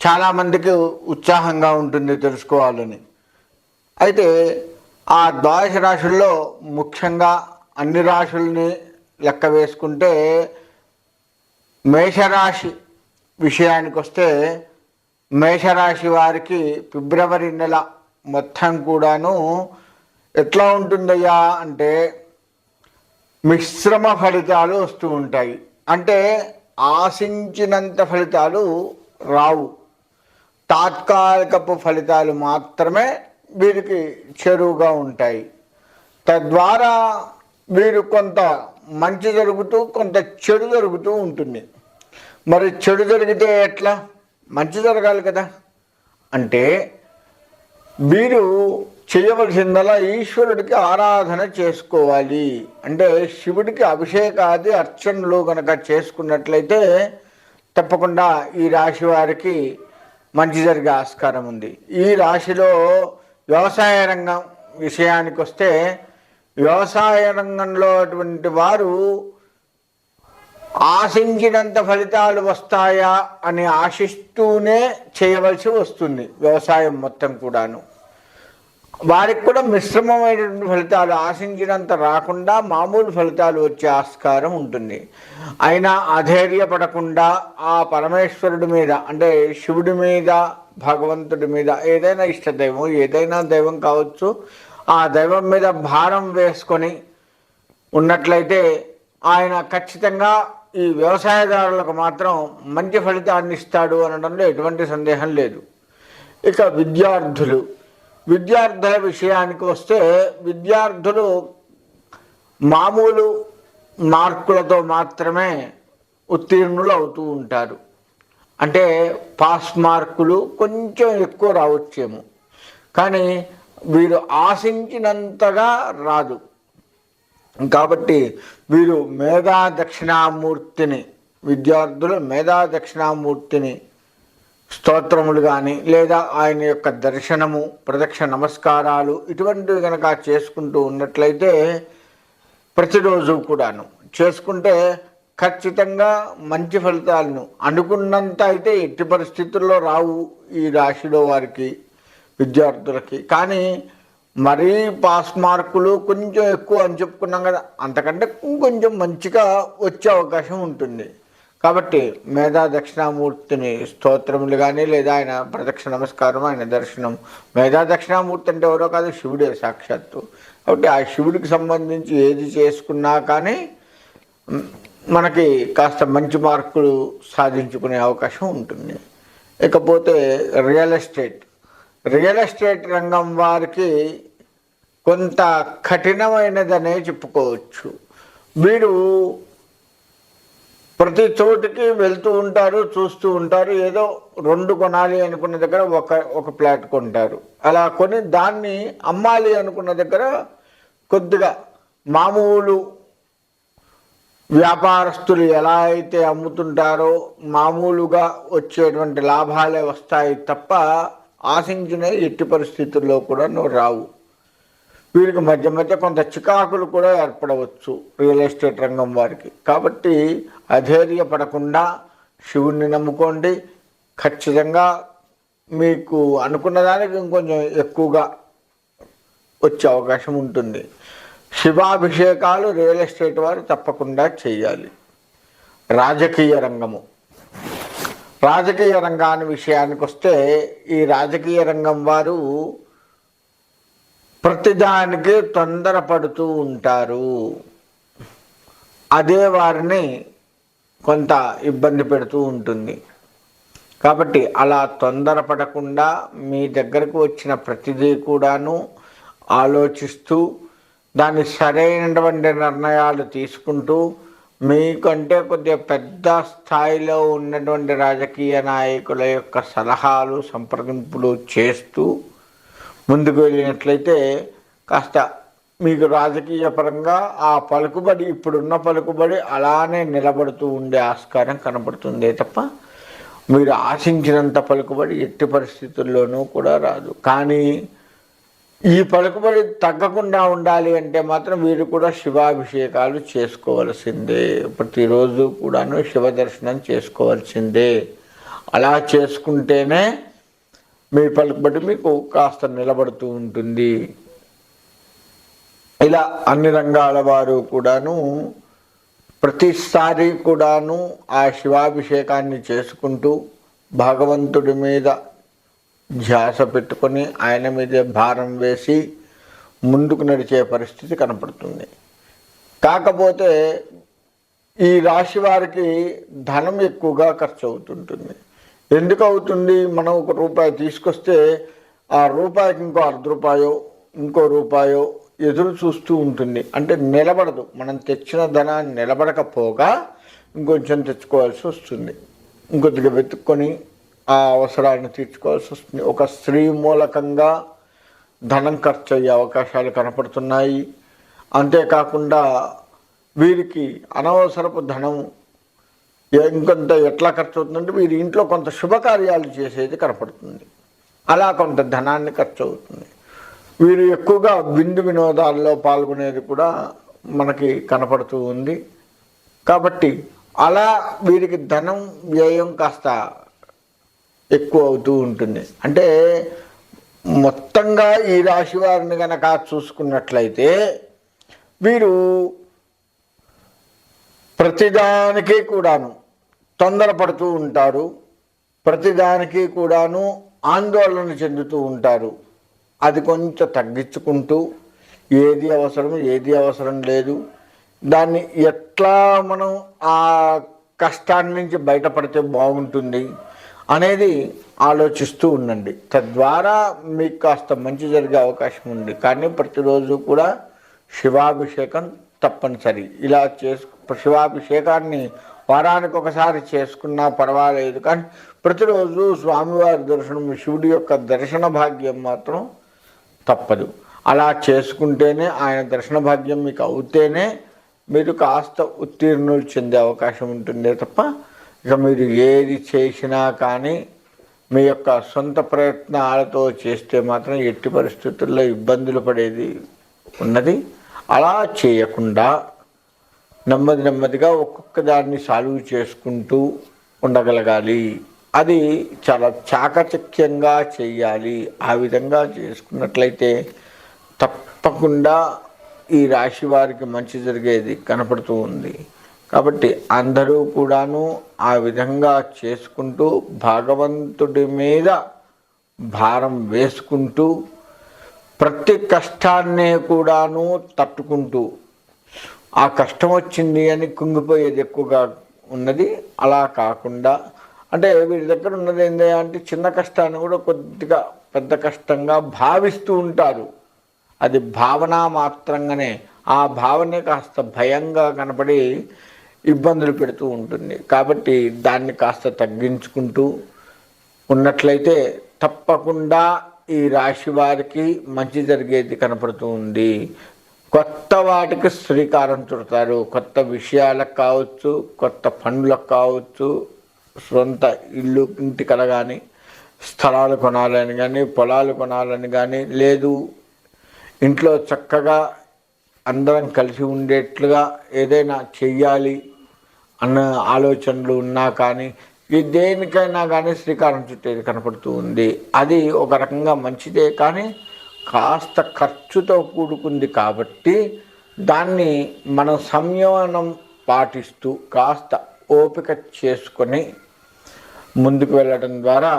చాలామందికి ఉత్సాహంగా ఉంటుంది తెలుసుకోవాలని. అయితే ఆ ద్వాదశ రాశుల్లో ముఖ్యంగా అన్ని రాశుల్ని లెక్క వేసుకుంటే మేషరాశి విషయానికి వస్తే మేషరాశి వారికి ఫిబ్రవరి నెల మొత్తం కూడాను ఎట్లా ఉంటుందయ్యా అంటే మిశ్రమ ఫలితాలు వస్తూ ఉంటాయి. అంటే ఆశించినంత ఫలితాలు రావు. తాత్కాలికపు ఫలితాలు మాత్రమే వీరికి చెరువుగా ఉంటాయి. తద్వారా వీరు కొంత మంచి జరుగుతూ కొంత చెడు జరుగుతూ ఉంటుంది. మరి చెడు జరిగితే ఎట్లా? మంచి జరగాలి కదా. అంటే వీరు చేయవలసిందలా ఈశ్వరుడికి ఆరాధన చేసుకోవాలి. అంటే శివుడికి అభిషేకాది అర్చనలు కనుక చేసుకున్నట్లయితే తప్పకుండా ఈ రాశి వారికి మంచి జరిగే ఆస్కారం ఉంది. ఈ రాశిలో వ్యవసాయ రంగం విషయానికి వస్తే వ్యవసాయ రంగంలో అటువంటి వారు ఆశించినంత ఫలితాలు వస్తాయా అని ఆశిస్తూనే చేయవలసి వస్తుంది వ్యవసాయం మొత్తం కూడాను. వారికి కూడా మిశ్రమమైనటువంటి ఫలితాలు ఆశించినంత రాకుండా మామూలు ఫలితాలు వచ్చే ఆస్కారం ఉంటుంది. అయినా అధైర్యపడకుండా ఆ పరమేశ్వరుడి మీద అంటే శివుడి మీద భగవంతుడి మీద ఏదైనా ఇష్టదైవం ఏదైనా దైవం కావచ్చు ఆ దైవం మీద భారం వేసుకొని ఉన్నట్లయితే ఆయన ఖచ్చితంగా ఈ వ్యవసాయదారులకు మాత్రం మంచి ఫలితాన్ని ఇస్తాడు అనడంలో ఎటువంటి సందేహం లేదు. ఇక విద్యార్థులు విద్యార్థుల విషయానికి వస్తే విద్యార్థులు మామూలు మార్కులతో మాత్రమే ఉత్తీర్ణులు అవుతూ ఉంటారు. అంటే పాస్ మార్కులు కొంచెం ఎక్కువ రావచ్చేమో. కానీ వీరు ఆశించినంతగా రాదు. కాబట్టి వీరు మేధా దక్షిణామూర్తిని విద్యార్థులు మేధా దక్షిణామూర్తిని స్తోత్రములు కానీ లేదా ఆయన యొక్క దర్శనము ప్రదక్ష నమస్కారాలు ఇటువంటివి కనుక చేసుకుంటూ ఉన్నట్లయితే ప్రతిరోజు కూడాను. చేసుకుంటే ఖచ్చితంగా మంచి ఫలితాలను అనుకున్నంత అయితే ఎట్టి పరిస్థితుల్లో రావు ఈ రాశిలో వారికి విద్యార్థులకి. కానీ మరీ పాస్ మార్కులు కొంచెం ఎక్కువ అని చెప్పుకున్నాం కదా అంతకంటే ఇంకొంచెం మంచిగా వచ్చే అవకాశం ఉంటుంది. కాబట్టి మేధా దక్షిణామూర్తిని స్తోత్రములు కానీ లేదా ఆయన ప్రదక్షిణ నమస్కారం ఆయన దర్శనం. మేధా దక్షిణామూర్తి అంటే ఎవరో కాదు శివుడే సాక్షాత్తు. కాబట్టి ఆ శివుడికి సంబంధించి ఏది చేసుకున్నా కానీ మనకి కాస్త మంచి మార్కులు సాధించుకునే అవకాశం ఉంటుంది. ఇకపోతే రియల్ ఎస్టేట్. రియల్ ఎస్టేట్ రంగం వారికి కొంత కఠినమైనదనే చెప్పుకోవచ్చు. వీరు ప్రతి చోటికి వెళ్తూ ఉంటారు చూస్తూ ఉంటారు. ఏదో రెండు కొనాలి అనుకున్న దగ్గర ఒక ఒక ప్లాట్ కొంటారు. అలా కొని దాన్ని అమ్మాలి అనుకున్న దగ్గర కొద్దిగా మామూలు వ్యాపారస్తులు ఎలా అయితే అమ్ముతుంటారో మామూలుగా వచ్చేటువంటి లాభాలే వస్తాయి తప్ప ఆశించిన ఎట్టి పరిస్థితుల్లో కూడా నువ్వు రావు. వీరికి మధ్య మధ్య కొంత చికాకులు కూడా ఏర్పడవచ్చు రియల్ ఎస్టేట్ రంగం వారికి. కాబట్టి అధైర్యపడకుండా శివుణ్ణి నమ్ముకోండి. ఖచ్చితంగా మీకు అనుకున్న దానికి ఇంకొంచెం ఎక్కువగా వచ్చే అవకాశం ఉంటుంది. శివాభిషేకాలు రియల్ ఎస్టేట్ వారు తప్పకుండా చేయాలి. రాజకీయ రంగము. రాజకీయ రంగాన్ని విషయానికి వస్తే ఈ రాజకీయ రంగం వారు ప్రతిదానికి తొందరపడుతూ ఉంటారు. అదే వారిని కొంత ఇబ్బంది పెడుతూ ఉంటుంది. కాబట్టి అలా తొందరపడకుండా మీ దగ్గరకు వచ్చిన ప్రతిదీ కూడాను ఆలోచిస్తూ దాని సరైనటువంటి నిర్ణయాలు తీసుకుంటూ మీకంటే కొద్దిగా పెద్ద స్థాయిలో ఉన్నటువంటి రాజకీయ నాయకుల యొక్క సలహాలు సంప్రదింపులు చేస్తూ ముందుకు వెళ్ళినట్లయితే కాస్త మీకు రాజకీయ పరంగా ఆ పలుకుబడి ఇప్పుడున్న పలుకుబడి అలానే నిలబడుతూ ఉండే ఆస్కారం కనబడుతుందే తప్ప మీరు ఆశించినంత పలుకుబడి ఎట్టి పరిస్థితుల్లోనూ కూడా రాదు. కానీ ఈ పలుకుబడి తగ్గకుండా ఉండాలి అంటే మాత్రం వీరు కూడా శివాభిషేకాలు చేసుకోవలసిందే. ప్రతిరోజు కూడాను శివ దర్శనం చేసుకోవాల్సిందే. అలా చేసుకుంటేనే మీ పలుకుబడి మీకు కాస్త నిలబడుతూ ఉంటుంది. ఇలా అన్ని రంగాల వారు కూడాను ప్రతిసారి కూడాను ఆ శివాభిషేకాన్ని చేసుకుంటూ భగవంతుడి మీద ధ్యాస పెట్టుకొని ఆయన మీదే భారం వేసి ముందుకు నడిచే పరిస్థితి కనపడుతుంది. కాకపోతే ఈ రాశి వారికి ధనం ఎక్కువగా ఖర్చు అవుతుంటుంది ఎందుకు అవుతుంది మనం ఒక రూపాయి తీసుకొస్తే ఆ రూపాయికి ఇంకో అర్ధ రూపాయో ఇంకో రూపాయో ఎదురు చూస్తూ ఉంటుంది. అంటే నిలబడదు. మనం తెచ్చిన ధనాన్ని నిలబడకపోగా ఇంకొంచెం తెచ్చుకోవాల్సి వస్తుంది. ఇంకొద్దిగా వెతుక్కొని ఆ అవసరాన్ని తీర్చుకోవాల్సి వస్తుంది. ఒక స్త్రీ మూలకంగా ధనం ఖర్చు అయ్యే అవకాశాలు కనపడుతున్నాయి. అంతేకాకుండా వీరికి అనవసరపు ధనం ఇంకొంత ఎట్లా ఖర్చు అవుతుందంటే వీరి ఇంట్లో కొంత శుభకార్యాలు చేసేది కనపడుతుంది. అలా కొంత ధనాన్ని ఖర్చు అవుతుంది వీరు ఎక్కువగా విందు వినోదాల్లో పాల్గొనేది కూడా మనకి కనపడుతూ ఉంది. కాబట్టి అలా వీరికి ధనం వ్యయం కాస్త ఎక్కువ అవుతూ ఉంటుంది. అంటే మొత్తంగా ఈ రాశి వారిని కనుక చూసుకున్నట్లయితే వీరు ప్రతిదానికి కూడాను తొందరపడుతూ ఉంటారు. ప్రతిదానికి కూడాను ఆందోళన చెందుతూ ఉంటారు. అది కొంచెం తగ్గించుకుంటూ ఏది అవసరం ఏది అవసరం లేదు. దాన్ని ఎట్లా మనం ఆ కష్టాన్ని నుంచి బయటపడితే బాగుంటుంది అనేది ఆలోచిస్తూ ఉండండి. తద్వారా మీకు కాస్త మంచి జరిగే అవకాశం ఉంది. కానీ ప్రతిరోజు కూడా శివాభిషేకం తప్పనిసరి. ఇలా చేసు శివాభిషేకాన్ని వారానికి ఒకసారి చేసుకున్నా పర్వాలేదు. కానీ ప్రతిరోజు స్వామివారి దర్శనం శివుడి యొక్క దర్శన భాగ్యం మాత్రం తప్పదు. అలా చేసుకుంటేనే ఆయన దర్శన భాగ్యం మీకు అవుతేనే మీరు కాస్త ఉత్తీర్ణులు చెందే అవకాశం ఉంటుందే తప్ప ఇక మీరు ఏది చేసినా కానీ మీ యొక్క సొంత ప్రయత్నాలతో చేస్తే మాత్రం ఎట్టి పరిస్థితుల్లో ఇబ్బందులు పడేది ఉన్నది. అలా చేయకుండా నెమ్మది నెమ్మదిగా ఒక్కొక్క దాన్ని సాల్వ్ చేసుకుంటూ ఉండగలగాలి. అది చాలా చాకచక్యంగా చేయాలి. ఆ విధంగా చేసుకున్నట్లయితే తప్పకుండా ఈ రాశి వారికి మంచి జరిగేది కనపడుతూ ఉంది. కాబట్టి అందరూ కూడాను ఆ విధంగా చేసుకుంటూ భగవంతుడి మీద భారం వేసుకుంటూ ప్రతి కష్టాన్నే కూడాను తట్టుకుంటూ ఆ కష్టం వచ్చింది అని కుంగిపోయేది ఎక్కువగా ఉన్నది. అలా కాకుండా అంటే వీరి దగ్గర ఉన్నది ఏంటి అంటే చిన్న కష్టాన్ని కూడా కొద్దిగా పెద్ద కష్టంగా భావిస్తూ ఉంటారు. అది భావన మాత్రంగానే. ఆ భావనే కాస్త భయంగా కనపడి ఇబ్బందులు పెడుతూ ఉంటుంది. కాబట్టి దాన్ని కాస్త తగ్గించుకుంటూ ఉన్నట్లయితే తప్పకుండా ఈ రాశి వారికి మంచి జరిగేది కనపడుతూ ఉంది. కొత్త వాటికి శ్రీకారం చుడతారు. కొత్త విషయాలకు కావచ్చు కొత్త పనులకు కావచ్చు సొంత ఇల్లు ఇంటి కల కానీ స్థలాలు కొనాలని కానీ పొలాలు కొనాలని కానీ లేదు. ఇంట్లో చక్కగా అందరం కలిసి ఉండేట్లుగా ఏదైనా చెయ్యాలి అన్న ఆలోచనలు ఉన్నా కానీ ఇది దేనికైనా కానీ శ్రీకారం చుట్టేది కనపడుతూ ఉంది. అది ఒక రకంగా మంచిదే కానీ కాస్త ఖర్చుతో కూడుకుంది కాబట్టి దాన్ని మనం సంయమనం పాటిస్తూ కాస్త ఓపిక చేసుకొని ముందుకు వెళ్ళడం ద్వారా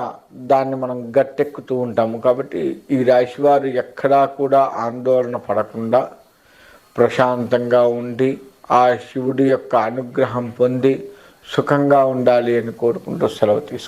దాన్ని మనం గట్టెక్కుతూ ఉంటాము. కాబట్టి ఈ రాశి వారు ఎక్కడా కూడా ఆందోళన పడకుండా ప్రశాంతంగా ఉండి ఆ శివుడి యొక్క అనుగ్రహం పొంది సుఖంగా ఉండాలి అని కోరుకుంటూ సెలవు తీసుకుంటాం